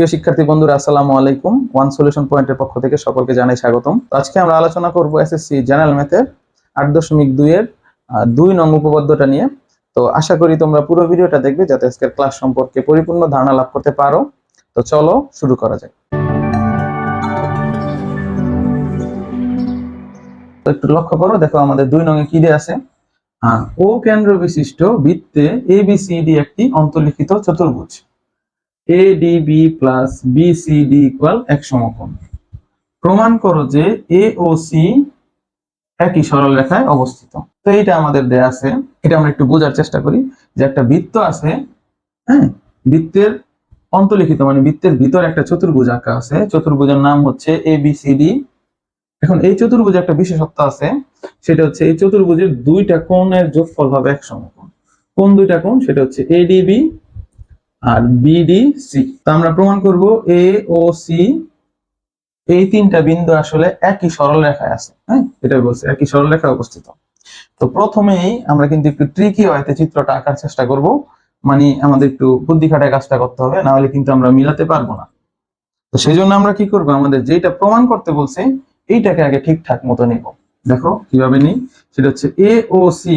প্রিয় শিক্ষার্থী বন্ধুরা, আসসালামু আলাইকুম। ওয়ান সলিউশন পয়েন্টের পক্ষ থেকে সকলকে জানাই স্বাগতম। আজকে আমরা আলোচনা করব এসএসসি জেনারেল ম্যাথের আট দশমিক দুইয়ের দুই নং উপপাদ্যটা নিয়ে। তো আশা করি তোমরা পুরো ভিডিওটা দেখবে যাতে আজকের ক্লাস সম্পর্কে পরিপূর্ণ ধারণা লাভ করতে পারো। তো চলো শুরু করা যাক। তো একটু লক্ষ্য করো, দেখো আমাদের দুই নঙে কি দিয়ে আছে? ও কেন্দ্র বিশিষ্ট বৃত্তে এ বি সি ডি একটি অন্তর্লিখিত চতুর্ভুজ। বি প্লাস ডি ইকুয়াল এক সমকোণ। প্রমাণ করো যে সি একই সরল রেখায় অবস্থিত। তো এইটা আমাদের দেয়া আছে। এটা আমরা একটু বোঝার চেষ্টা করি যে একটা বৃত্ত আছে হ্যাঁ? বৃত্তের অন্তর্লিখিত মানে বৃত্তের ভিতর একটা চতুর্ভুজ আঁকা আছে। চতুর্ভুজের নাম হচ্ছে এ বি সি এখন এই চতুর্ভুজে একটা বিশেষত্ব আছে, সেটা হচ্ছে এই চতুর্ভুজের দুইটা কোণের যোগফল হবে এক সমকোণ। কোন দুইটা কোণ? সেটা হচ্ছে এডিবি আর বিডিসি তো আমরা প্রমাণ করব এ ও সি এই তিনটা বিন্দু আসলে একই সরল রেখায় আছে হ্যাঁ? এটাই বলছে, একই সরল রেখায় অবস্থিত। তো প্রথমেই আমরা কিন্তু একটু ট্রিকি ওয়েতে চিত্রটা আঁকার চেষ্টা করব। মানে আমাদের একটু বুদ্ধি খাটায় কাজটা করতে হবে, না হলে কিন্তু আমরা মিলাতে পারব না। তো সেই জন্য আমরা কি করব? আমাদের যেটা প্রমাণ করতে বলছে, এইটাকে আগে ঠিকঠাক মতো নিব। দেখো কীভাবে নিই? সেটা হচ্ছে এ ও সি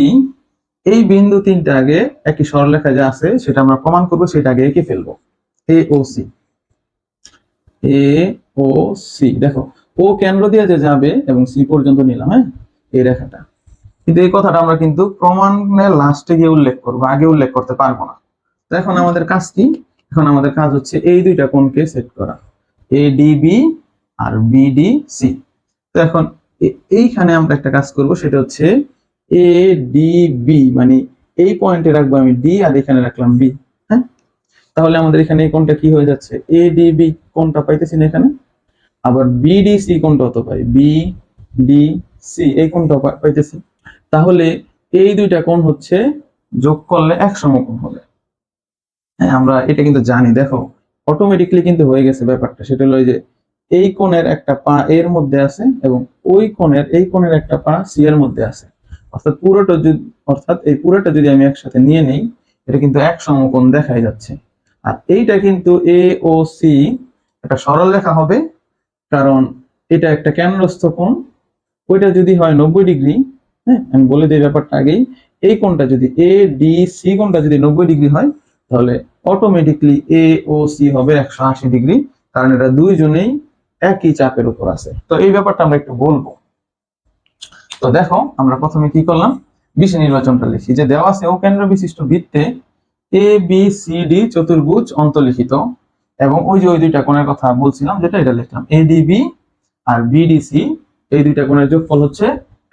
এই বিন্দু তিনটা আগে একটি সরলরেখা যা আছে সেটা আমরা প্রমাণ করব, সেটা আগে এঁকে ফেলব। এ ও সি এ ও সি দেখো ও কেন্দ্র দিয়ে যে যাবে এবং সি পর্যন্ত নিলাম হ্যাঁ? এই রেখাটা। কিন্তু এই কথাটা আমরা কিন্তু প্রমাণের লাস্টে গিয়ে উল্লেখ করব, আগে উল্লেখ করতে পারব না। তো এখন আমাদের কাজ কি? এখন আমাদের কাজ হচ্ছে এই দুইটা কোণকে সেট করা। এ ডিবি আর বিডি সি তো এখন এইখানে আমরা একটা কাজ করব, সেটা হচ্ছে এ ডি বি মানে এই পয়েন্টে রাখব আমি ডি আর এখানে রাখলাম বি হ্যাঁ? তাহলে আমাদের এখানে এই কোণটা কি হয়ে যাচ্ছে? এ ডি বি কোণটা পাইতেছি না এখানে। আবার বিডিসি কোণটা হতে পাই। বি ডি সি এই কোণটা পা- পাইতেছি। তাহলে এই দুইটা কোণ হচ্ছে যোগ করলে এক সমকোণ হবে। হ্যাঁ আমরা এটা কিন্তু জানি। দেখো অটোমেটিকলি কিন্তু হয়ে গেছে ব্যাপারটা। সেটা হলো যে এই কোণের একটা পা এর মধ্যে আছে এবং ওই কোণের, এই কোণের একটা পা সি এর মধ্যে আছে। অর্থাৎ পুরোটা যদি, অর্থাৎ এই পুরোটা যদি আমি একসাথে নিয়ে নেই, এটা কিন্তু এক সমকোণ দেখাই যাচ্ছে। আর এইটা কিন্তু এ ও সি একটা সরল রেখা হবে, কারণ এটা একটা কেন্দ্রস্থ কোণ। ওইটা যদি হয় নব্বই ডিগ্রি হ্যাঁ আমি বলে দিই ব্যাপারটা আগেই, এই কোণটা যদি এ ডি সি কোণটা যদি নব্বই ডিগ্রি হয়, তাহলে অটোমেটিকলি এ ও সি হবে একশো আশি ডিগ্রি, কারণ এটা দুইজনেই একই চাপের উপর আছে। তো এই ব্যাপারটা আমরা একটু বলব। তো দেখো, আমরা প্রথমে কি করলাম? বিষ নির্বাচনটা লিখি। যে দেওয়া আছে ও কেন্দ্র বিশিষ্ট বৃত্তে এ বি সি ডি চতুর্ভুজ অন্তর্লিখিত। এবং ওই যে ওই দুইটা কোণের কথা বলছিলাম, যেটা এটা লিখলাম। এ বি আর বিডিসি এই দুইটা কোণের যোগফল হচ্ছে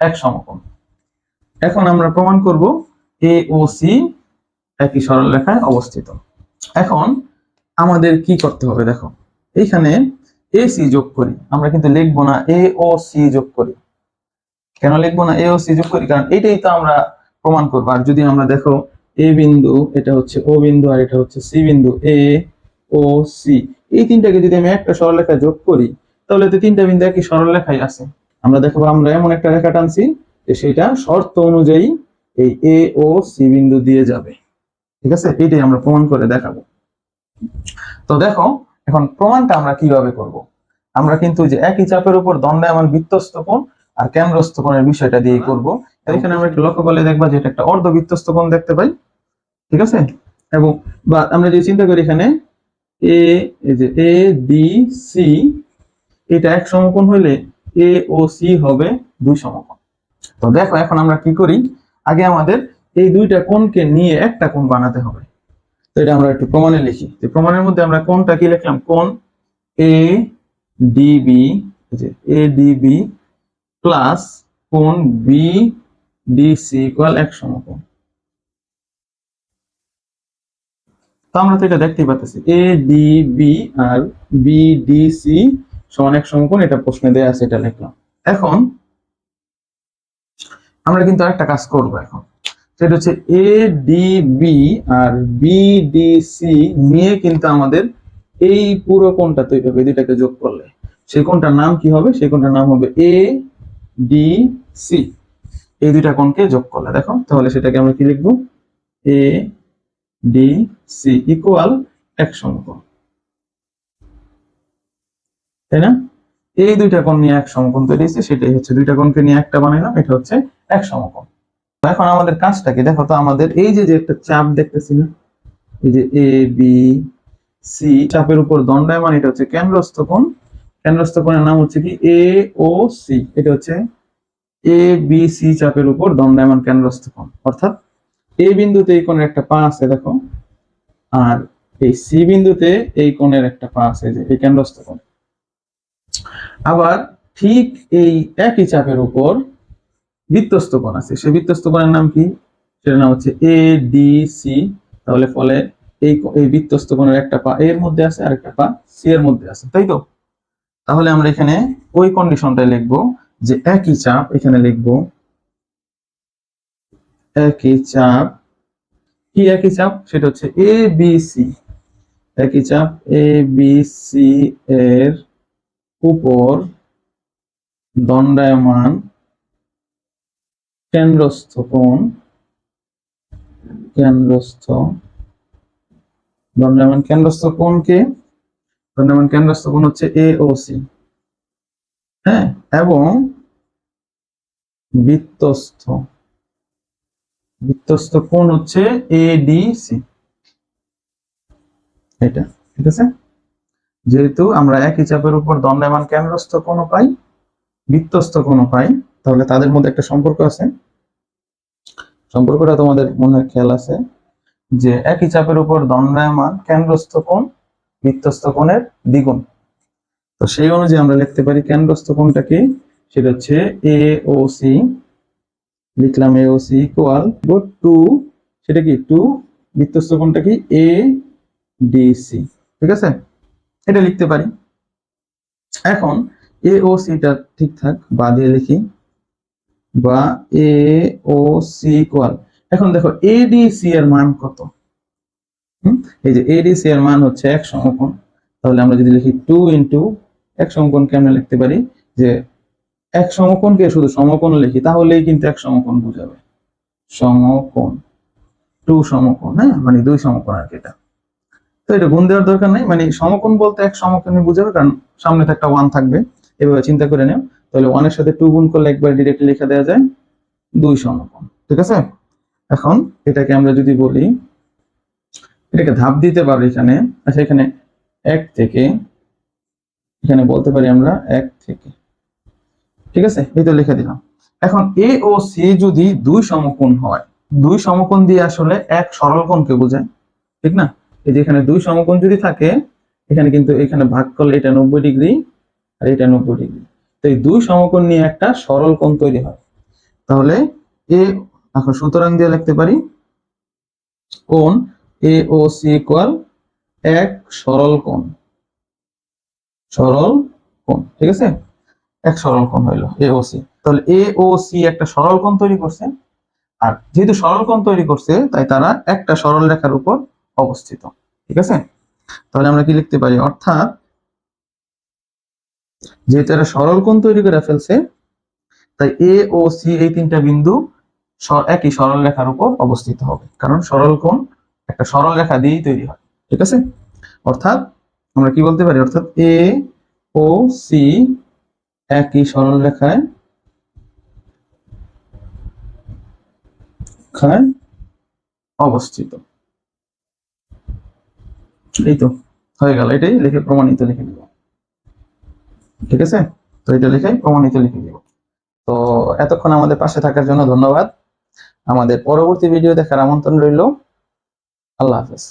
এক সমকোণ। এখন আমরা প্রমাণ করব এ ও সি একই সরল রেখায় অবস্থিত। এখন আমাদের কি করতে হবে দেখো। এইখানে এ সি যোগ করি। আমরা কিন্তু লিখব না এ ও সি যোগ করি। কেন লিখব না? এ ও সি যোগ করি, কারণ এটাই তো আমরা প্রমাণ করব। আর যদি আমরা দেখো এ বিন্দু, এটা হচ্ছে ও বিন্দু, আর এটা হচ্ছে সি বিন্দু এ ও সি এই তিনটাকে যদি আমি একটা সরলরেখা যোগ করি, তাহলে তো তিনটা বিন্দু একই সরলরেখায় আছে। আমরা দেখো, আমরা এমন একটা রেখা টানছি যে সেটা শর্ত অনুযায়ী এই এ ও সি বিন্দু দিয়ে যাবে। ঠিক আছে? এটাই আমরা প্রমাণ করে দেখাবো। তো দেখো, এখন প্রমাণটা আমরা কীভাবে করব? আমরা কিন্তু যে একই চাপের উপর দণ্ডায়মান বৃত্তস্থ কোণ আর কেন্দ্রস্থ কোণের বিষয়টা দিয়ে করব। এখানে আমরা একটু লক্ষ্য করলে দেখবা যে এটা একটা অর্ধ বৃত্তস্থ কোণ দেখতে পাই। ঠিক আছে? এবং বা আমরা যদি চিন্তা করি এখানে, এ, এই যে এ ডি সি, এটা এক সমকোণ হইলে এ ও সি হবে দুই সমকোণ। তো দেখো এখন আমরা কি করি? আগে আমাদের এই দুইটা কোণকে নিয়ে একটা কোণ বানাতে হবে। তো এটা আমরা একটু প্রমাণে লিখি। তো প্রমাণের মধ্যে আমরা কোণটা কি লিখলাম? কোণ A D B A D B plus কোণ বি ডিসি ইকুয়াল এক সমকোণ। তো আমরা তো এটা দেখতেই পাচ্ছি A D B R B D C সমান এক সমকোণ, এটা প্রশ্নে আছে, এটা লিখলাম। এখন আমরা কিন্তু আরেকটা কাজ করব এখন। সেটা হচ্ছে A D B R B D C নিয়ে কিন্তু আমাদের এই পুরো কোণটা তৈরি হবে দুইটাকে যোগ করলে। সেই কোণটার নাম কি হবে? সেই কোণটার নাম হবে এ ডি সি এই দুইটা কোণকে যোগ করলে, দেখো, তাহলে সেটাকে আমরা কি লিখব? এ ডি সি ইকুয়াল এক সমকোণ। তাই না? এই দুইটা কোণ নিয়ে এক সমকোণ তৈরি হয়েছে, সেটাই হচ্ছে দুইটা কোণকে নিয়ে একটা বানাইলাম, এটা হচ্ছে এক সমকোণ। এখন আমাদের কাজটা কি? দেখো তো, আমাদের এই যে যে একটা চাপ দেখতেছি না? এই যে এ বি সি চাপের উপর দণ্ডায়মান, এটা হচ্ছে কেন্দ্রস্থ কোণ। কেন্দ্রস্থ কোণের নাম হচ্ছে কি এ ও সি এটা হচ্ছে এ বি সি চাপের উপর দণ্ডায়মান কেন্দ্রস্থ কোণ। অর্থাৎ এ বিন্দুতে এই কোণের একটা পা আছে, দেখো। আর এই সি বিন্দুতে এই কোণের একটা পা আছে যে, এই কেন্দ্রস্থ কোণ। আবার ঠিক এই একই চাপের উপর বৃত্তস্থ কোণ আছে। সেই বৃত্তস্থ কোণের নাম কি? সেটার নাম হচ্ছে এ ডি সি তাহলে ফলে এই এই বৃত্তস্থ কোণের একটা পা এর মধ্যে আছে আর একটা পা সি এর মধ্যে আছে। তাই তো? তাহলে আমরা এখানে ওই কন্ডিশনটাই লিখব যে একই চাপ এখানে লিখব, একই চাপ, কি একই চাপ? সেটা হচ্ছে এ বি সি একই চাপ এ বি সি এর উপর দণ্ডায়মান কেন্দ্রস্থ কোণ, কেন্দ্রস্থ দণ্ডায়মান কেন্দ্রস্থ কোণকে দণ্ডায়মান কেন্দ্রস্থ কোণ হচ্ছে এ ও সি হ্যাঁ এবং বৃত্তস্থ। বৃত্তস্থ কোণ হচ্ছে এ ডি সি এটা, ঠিক আছে? যেহেতু আমরা একই চাপের উপর দণ্ডায়মান কেন্দ্রস্থ কোণ পাই, বৃত্তস্থ কোণ পাই, তাহলে তাদের মধ্যে একটা সম্পর্ক আছে। সম্পর্কটা তোমাদের মনে খেয়াল আছে যে একই চাপের উপর দণ্ডায়মান কেন্দ্রস্থ কোণ বৃত্তস্থ কোণের দ্বিগুণ। তো সেই অনুযায়ী আমরা লিখতে পারি কেন্দ্রস্থ কোণটা কি? সেটা হচ্ছে এ ও সি লিখলাম A O C equal to সেটা কি? টু বৃত্তস্থ কোণটা কি? এ ডি সি ঠিক আছে? এটা লিখতে পারি। এখন এ ও সিটা ঠিকঠাক বা দিয়ে লিখি। বা এ ও সি ইকুয়াল এখন দেখো এডিসি এর মান কত? এই যে এডিসি এর মান হচ্ছে এক সমকোণ। তাহলে আমরা যদি লিখি টু ইন্টু এক সমকোণ আমরা লিখতে পারি? যে এক সমকোণকে শুধু সমকোণ লিখি, তাহলেই কিন্তু এক সমকোণ বুঝাবে। সমকোণ। টু সমকোণ হ্যাঁ? মানে দুই সমকোণ আর কি এটা। তো এটা গুণ দেওয়ার দরকার নেই। মানে সমকোণ বলতে এক সমকোণই বুঝাবে, কারণ সামনে তো একটা ওয়ান থাকবে। এভাবে চিন্তা করে নেও। তাহলে ওয়ানের সাথে টু গুণ করলে একবার ডিরেক্টলি লিখে দেওয়া যায় দুই সমকোণ। ঠিক আছে? এখন এটাকে আমরা যদি বলি এটাকে ধাপ দিতে পারি এখানে। আচ্ছা এখানে এক থেকে, এখানে বলতে পারি আমরা এক থেকে। ঠিক আছে? এই তো লিখে দিলাম। এখন এ ও সি যদি দুই সমকোণ হয়, দুই সমকোণ দিয়ে আসলে এক সরল কোণকে বোঝায়। ঠিক না? এই যে এখানে দুই সমকোণ যদি থাকে, এখানে কিন্তু এখানে ভাগ করলে এটা নব্বই ডিগ্রি আর এটা নব্বই ডিগ্রি। তো এই দুই সমকোণ নিয়ে একটা সরল কোণ তৈরি হয়। তাহলে এ এখন সুতরাং দিয়ে লিখতে পারি, কোণ এ ও সি ইকুয়াল এক সরল কোণ। সরল কোণ, ঠিক আছে? এক সরল কোণ হইল তাহলে একটা সরল কোণ তৈরি করছে, আর যেহেতু সরল কোণ তৈরি করছে, তাই তারা একটা সরল রেখার উপর অবস্থিত, ঠিক আছে? তাহলে আমরা কি লিখতে পারি? অর্থাৎ যেহেতু এরা সরল কোণ তৈরি করে ফেলছে, তাই এ ও সি এই তিনটা বিন্দু একই সরল রেখার উপর অবস্থিত হবে, কারণ সরল কোণ একটা সরল রেখা দিয়েই তৈরি হয়, ঠিক আছে? অর্থাৎ আমরা কি বলতে পারি? অর্থাৎ এ ও সি একই সরল রেখায় অবস্থিত। এই তো, হয়ে গেল। এটাই লিখে প্রমাণিত লিখে দিব ঠিক আছে? তো এটা লিখে প্রমাণিত লিখে দিব তো এতক্ষণ আমাদের পাশে থাকার জন্য ধন্যবাদ। আমাদের পরবর্তী ভিডিও দেখার আমন্ত্রণ রইল। আল্লাহ হাফেজ